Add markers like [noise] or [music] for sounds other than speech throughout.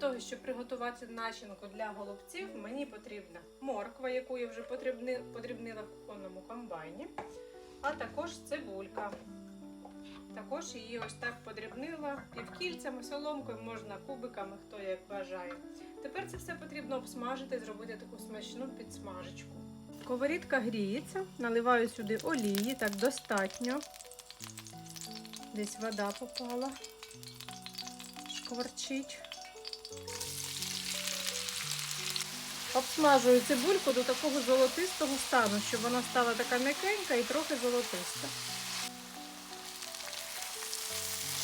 того, щоб приготувати начинку для голубців, мені потрібна морква, яку я вже подрібнила в кухонному комбайні, а також цибулька. Також її ось так подрібнила півкільцями, соломкою, можна кубиками, хто як бажає. Тепер це все потрібно обсмажити, зробити таку смачну підсмажечку. Сковорідка гріється, наливаю сюди олії, так достатньо. Десь вода попала, шкварчить. Обсмажую цибульку до такого золотистого стану, щоб вона стала така м'якенька і трохи золотиста.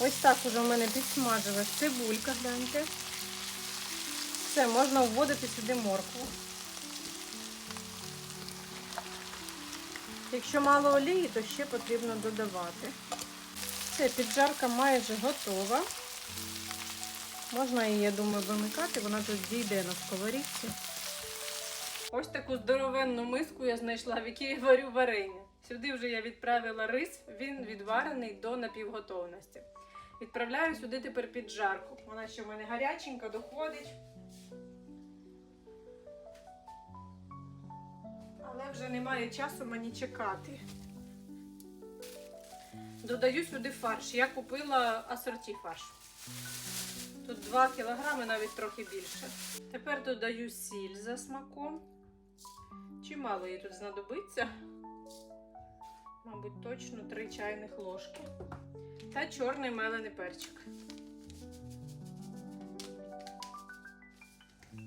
Ось так уже в мене підсмажилась цибулька, гляньте. Все, можна вводити сюди моркву. Якщо мало олії, то ще потрібно додавати. Все, піджарка майже готова. Можна її, я думаю, вимикати, вона тут дійде на сковорідці. Ось таку здоровенну миску я знайшла, в якій я варю варення. Сюди вже я відправила рис, він відварений до напівготовності. Відправляю сюди тепер піджарку. Вона ще в мене гаряченька, доходить. Але вже немає часу мені чекати. Додаю сюди фарш. Я купила асорті фарш. Тут 2 кг, навіть трохи більше. Тепер додаю сіль за смаком. Чимало їй тут знадобиться. Мабуть, точно 3 чайних ложки. Та чорний мелений перчик.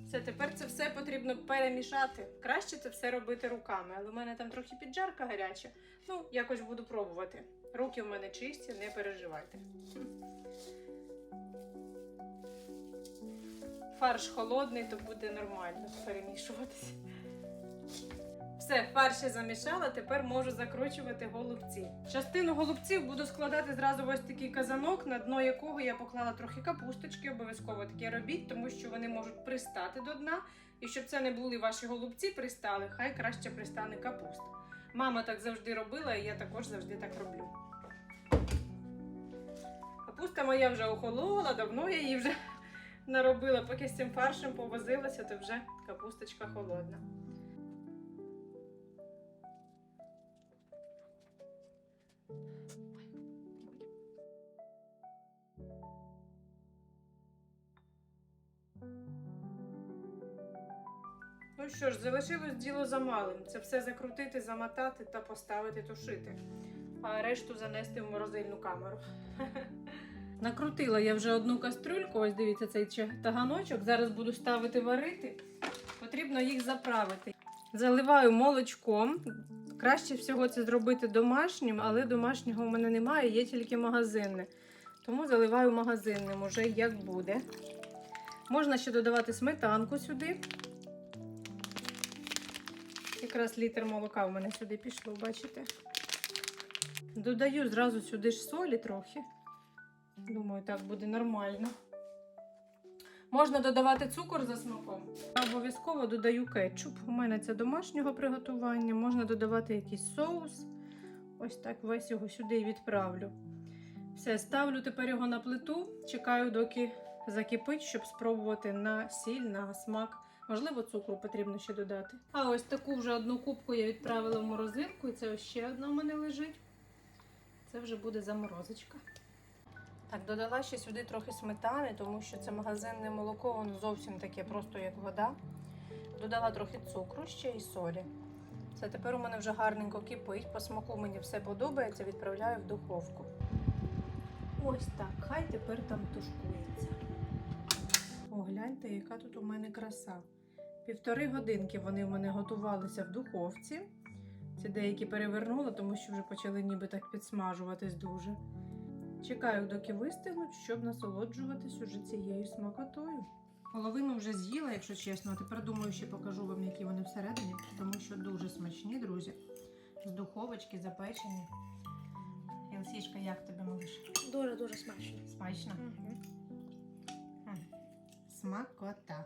Все, тепер це все потрібно перемішати. Краще це все робити руками, але в мене там трохи піджарка гаряча. Ну, якось буду пробувати. Руки в мене чисті, не переживайте. Фарш холодний, то буде нормально перемішуватися. Все, фарш я замішала, тепер можу закручувати голубці. Частину голубців буду складати зразу в ось такий казанок, на дно якого я поклала трохи капусточки, обов'язково таке робіть, тому що вони можуть пристати до дна. І щоб це не були ваші голубці пристали, хай краще пристане капуста. Мама так завжди робила, і я також завжди так роблю. Капуста моя вже охолола, давно я її вже наробила. Поки з цим фаршем повозилася, то вже капусточка холодна. Ну що ж, залишилось діло за малим. Це все закрутити, замотати та поставити тушити. А решту занести в морозильну камеру. [laughs] Накрутила я вже одну кастрюльку, ось дивіться цей таганочок. Зараз буду ставити варити. Потрібно їх заправити. Заливаю молочком. Краще всього це зробити домашнім, але домашнього в мене немає, є тільки магазинне. Тому заливаю магазинним уже як буде. Можна ще додавати сметанку сюди. Якраз літр молока в мене сюди пішло, бачите? Додаю зразу сюди ж солі трохи. Думаю, так буде нормально. Можна додавати цукор за смаком. Обов'язково додаю кетчуп. У мене це домашнього приготування. Можна додавати якийсь соус. Ось так весь його сюди і відправлю. Все, ставлю тепер його на плиту. Чекаю, доки закипить, щоб спробувати на сіль, на смак. Можливо, цукру потрібно ще додати. А ось таку вже одну кубку я відправила в морозилку, і це ще одна в мене лежить. Це вже буде заморозочка. Так, додала ще сюди трохи сметани, тому що це магазинне молоко, воно зовсім таке, просто як вода. Додала трохи цукру ще і солі. Це тепер у мене вже гарненько кипить. По смаку мені все подобається, відправляю в духовку. Ось так, хай тепер там тушкується. О, гляньте, яка тут у мене краса. Півтори годинки вони в мене готувалися в духовці. Ці деякі перевернула, тому що вже почали ніби так підсмажуватись дуже. Чекаю, доки вистигнуть, щоб насолоджуватись уже цією смакотою. Половину вже з'їла, якщо чесно. А тепер думаю, ще покажу вам, які вони всередині, тому що дуже смачні, друзі. З духовочки запечені. Єлсішка, як тобі малиш? Дуже-дуже смачно. Смачно? Угу. Смакота.